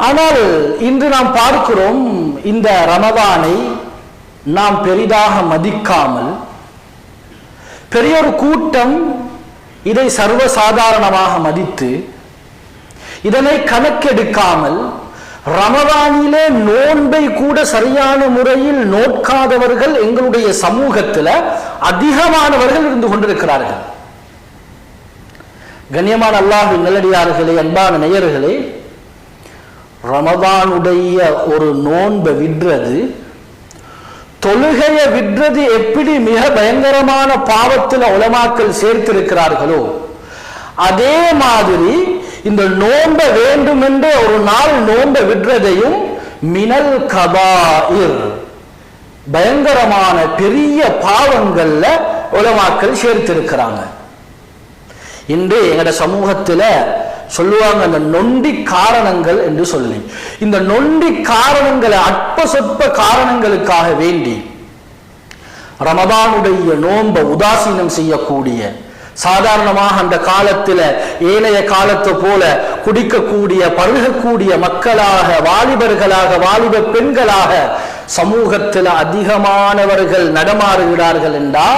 ஆனால் இன்று நாம் பார்க்கிறோம் இந்த ரமதானை நாம் பெரிதாக மதிக்காமல் பெரிய ஒரு கூட்டம் இதை சர்வசாதாரணமாக மதித்து இதனை கணக்கெடுக்காமல் ரமதானிலே நோன்பை கூட சரியான முறையில் நோக்காதவர்கள் எங்களுடைய சமூகத்தில் அதிகமானவர்கள் இருந்து கொண்டிருக்கிறார்கள். கண்ணியமான அல்லாஹின் நிலடியார்களே அன்பான நேயர்களே ரமதானுடைய ஒரு நோன்பை விடுறது தொழுகையை விடுறது எப்படி மிக பயங்கரமான பாவத்தில் உலமாக்கள் சேர்த்திருக்கிறார்களோ அதே மாதிரி இந்த நோன்பை வேண்டுமென்று ஒரு நாள் நோன்பை விடுறதையும் மினல் கபாயிர் பயங்கரமான பெரிய பாவங்கள்ல உலமாக்கள் சேர்த்திருக்கிறாங்க. இன்று எங்கட சமூகத்துல சொல்லுவாங்க அந்த நொண்டி காரணங்கள் என்று சொல்லி. இந்த நொண்டி காரணங்களை அற்ப சொற்ப காரணங்களுக்காக வேண்டி ரமதானுடைய நோன்பை உதாசீனம் செய்யக்கூடிய சாதாரணமாக அந்த காலத்துல ஏனைய காலத்தை போல குடிக்கக்கூடிய பருகக்கூடிய மக்களாக வாலிபர்களாக வாலிப பெண்களாக சமூகத்தில் அதிகமானவர்கள் நடமாறுகிறார்கள் என்றா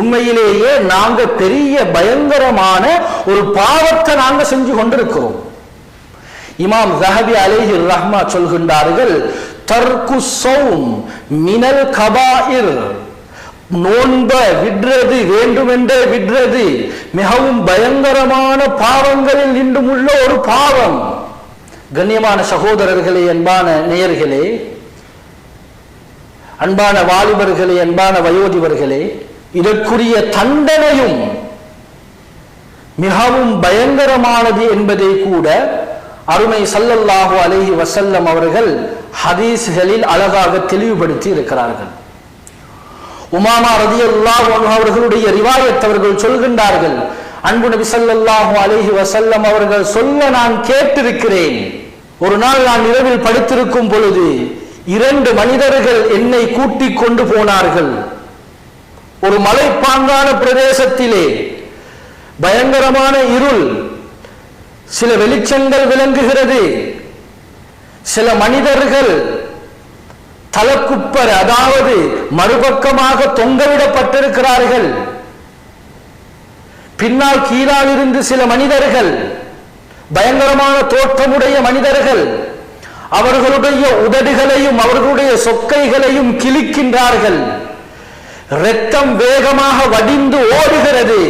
உண்மையிலேயே நாங்க பெரிய பயங்கரமான ஒரு பாவத்தை நாங்க செஞ்சு கொண்டிருக்கிறோம். இமாம் ஜஹபி அலேஹி ரஹ்மா சொல்கின்றார்கள் தர்கு சௌம் மினல் கபாயிர். நோன்ப விடுறது வேண்டுமென்றே விடுறது மிகவும் பயங்கரமான பாவங்களில் நின்று உள்ள ஒரு பாவம். கண்ணியமான சகோதரர்களே அன்பான நேயர்களே அன்பான வாலிபர்களே அன்பான வயோதிபர்களே இதற்குரிய தண்டனையும் மிகவும் பயங்கரமானது என்பதை கூட அருமை சல்லல்லாஹு அலஹி வசல்லம் அவர்கள் ஹதீஸ்களில் அழகாக தெளிவுபடுத்தி இருக்கிறார்கள். உமாமா ரதி அவர்களுடைய ரிவாயத் அவர்கள் சொல்கின்றார்கள் அன்பு நபி சல்லாஹு அலஹி வசல்லம் அவர்கள் சொல்ல நான் கேட்டிருக்கிறேன். ஒரு நாள் நான் இரவில் படுத்திருக்கும் பொழுது இரண்டு மனிதர்கள் என்னை கூட்டிக் கொண்டு போனார்கள். ஒரு மலைப்பாங்கான பிரதேசத்திலே பயங்கரமான இருள் சில வெளிச்சங்கள் விளங்குகிறது. சில மனிதர்கள் தலக்குப்பர் அதாவது மறுபக்கமாக தொங்கவிடப்பட்டிருக்கிறார்கள். பின்னால் கீழால் இருந்து சில மனிதர்கள் பயங்கரமான தோற்றமுடைய மனிதர்கள் அவர்களுடைய உதடுகளையும் அவர்களுடைய சொக்கைகளையும் கிழிக்கின்றார்கள். இரத்தம் வேகமாக வடிந்து ஓடுகிறது.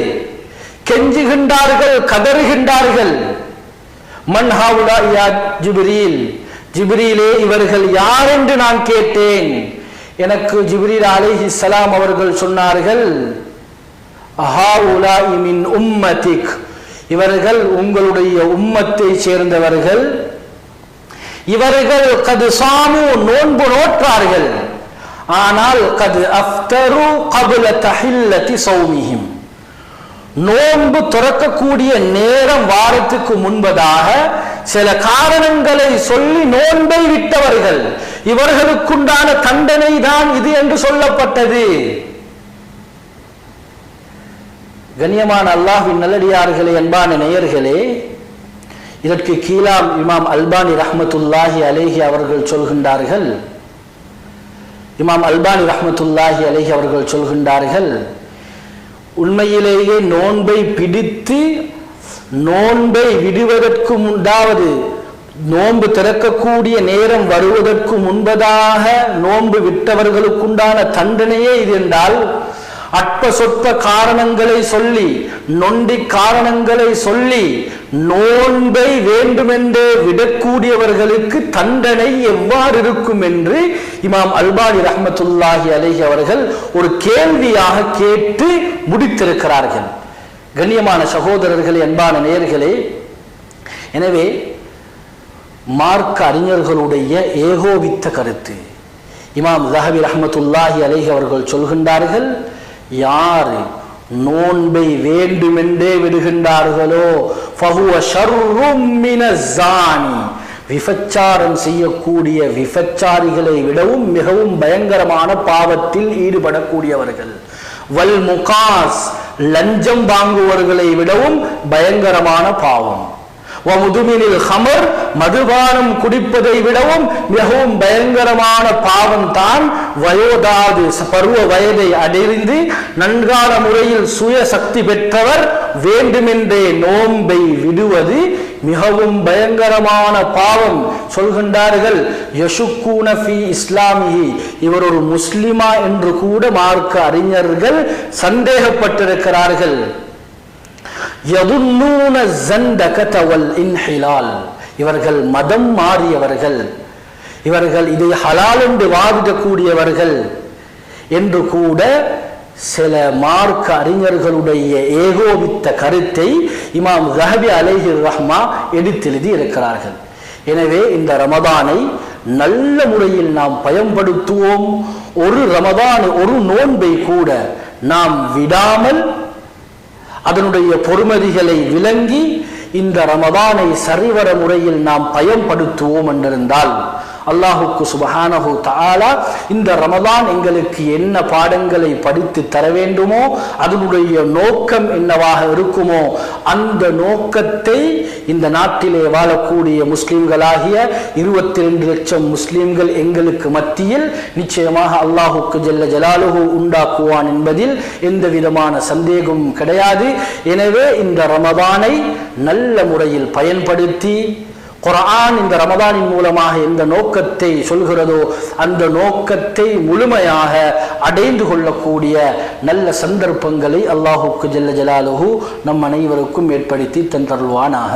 கெஞ்சுகின்றார்கள் கதறுகின்றார்கள். மன்ஹாவுலா யா ஜிப்ரீல். ஜிப்ரீலே இவர்கள் யார் என்று நான் கேட்டேன்? எனக்கு ஜிப்ரீல் அலைஹி சலாம் அவர்கள் சொன்னார்கள் மின் உம்மதிக் இவர்கள் உங்களுடைய உம்மத்தை சேர்ந்தவர்கள். இவர்கள் கது சாமு நோன்பு நோற்றார்கள். ஆனால் கது அஃப்தரு கபுல தஹில்லதி சௌமிஹிம். நோன்பு துறக்கக்கூடிய நேரம் வாரத்துக்கு முன்பதாக சில காரணங்களை சொல்லி நோன்பை விட்டவர்கள். இவர்களுக்குண்டான தண்டனை தான் இது என்று சொல்லப்பட்டது. கண்ணியமான அல்லாஹின் நல்லடியார்களே அன்பான நேயர்களே இதற்கு கீழாம் இமாம் அல்பானி ரஹமத்துல்லாஹி அலேஹி அவர்கள் சொல்கின்றார்கள். இமாம் அல்பானி ரஹமத்துல்லாஹி அலேஹி அவர்கள் சொல்கின்றார்கள் உண்மையிலேயே நோன்பை பிடித்து நோன்பை விடுவதற்கு முன்பாவது நோன்பு திறக்கக்கூடிய நேரம் வருவதற்கு முன்பதாக நோன்பு விட்டவர்களுக்குண்டான தண்டனையே இது என்றால் அற்ப சொற்ப காரணங்களை சொல்லி நொண்டி காரணங்களை சொல்லி நோன்பை வேண்டுமென்றே விடக்கூடியவர்களுக்கு தண்டனை எவ்வாறு இருக்கும் என்று இமாம் அல்பானி ரஹமத்துல்லாஹி அலைஹி அவர்கள் ஒரு கேள்வியாக கேட்டு முடித்திருக்கிறார்கள். கண்ணியமான சகோதரர்களே அன்பான நேர்களே எனவே மார்க்க அறிஞர்களுடைய ஏகோபித்த கருத்து. இமாம் ஜஹபி ரஹமத்துல்லாஹி அலைஹி அவர்கள் சொல்கின்றார்கள் யார் நோன்பை வேண்டுமென்றே விடுகின்றார்களோ விபச்சாரம் செய்யக்கூடிய விபச்சாரிகளை விடவும் மிகவும் பயங்கரமான பாவத்தில் ஈடுபடக்கூடியவர்கள். வல் முகாஸ் லஞ்சம் வாங்குவர்களை விடவும் பயங்கரமான பாவம். முதுமினில் ஹமர் மதுபானம் குடிப்பதை விடவும் மிகவும் பயங்கரமான பாவம் தான் வயோதாது பருவ வயதை அடைந்து நன்கான முறையில் சுய சக்தி பெற்றவர் வேண்டுமென்றே நோன்பை விடுவது மிகவும் பயங்கரமான பாவம். சொல்கின்றார்கள் யசுக்கூன ஃபி இஸ்லாமியி இவர் ஒரு முஸ்லிமா என்று கூட மார்க்க அறிஞர்கள் சந்தேகப்பட்டிருக்கிறார்கள். இன்ஹிலால். இவர்கள் மதம் மாறியவர்கள். இவர்கள் இதை ஹலால் என்று வாதிடக்கூடியவர்கள். என்று கூட சில மார்க்க அறிஞர்களுடைய ஏகோபித்த கருத்தை இமாம் ரஹபி அலேஹி ரஹ்மா எடுத்தெழுதி இருக்கிறார்கள். எனவே இந்த ரமதானை நல்ல முறையில் நாம் பயன்படுத்துவோம். ஒரு ரமதான் ஒரு நோன்பை கூட நாம் விடாமல் அதனுடைய பொறுமதிகளை விளங்கி இந்த ரமதானை சரிவர முறையில் நாம் பயன்படுத்துவோம் என்றிருந்தால் அல்லாஹுக்கு சுபஹானஹு தாலா இந்த ரமதான் எங்களுக்கு என்ன பாடங்களை படித்து தர வேண்டுமோ அதனுடைய நோக்கம் என்னவாக இருக்குமோ அந்த நோக்கத்தை இந்த நாட்டிலே வாழக்கூடிய முஸ்லிம்களாகிய இருபத்தி ரெண்டு லட்சம் முஸ்லிம்கள் எங்களுக்கு மத்தியில் நிச்சயமாக அல்லாஹுக்கு ஜல்ல ஜலாலுகு உண்டாக்குவான் என்பதில் எந்த விதமான சந்தேகமும் கிடையாது. எனவே இந்த ரமதானை நல்ல முறையில் பயன்படுத்தி குரான் இந்த ரமதானின் மூலமாக எந்த நோக்கத்தை சொல்கிறதோ அந்த நோக்கத்தை முழுமையாக அடைந்து கொள்ளக்கூடிய நல்ல சந்தர்ப்பங்களை அல்லாஹுக்கு ஜல்ல ஜலாலுஹு நம் அனைவருக்கும் ஏற்படுத்தி தந்தருள்வானாக.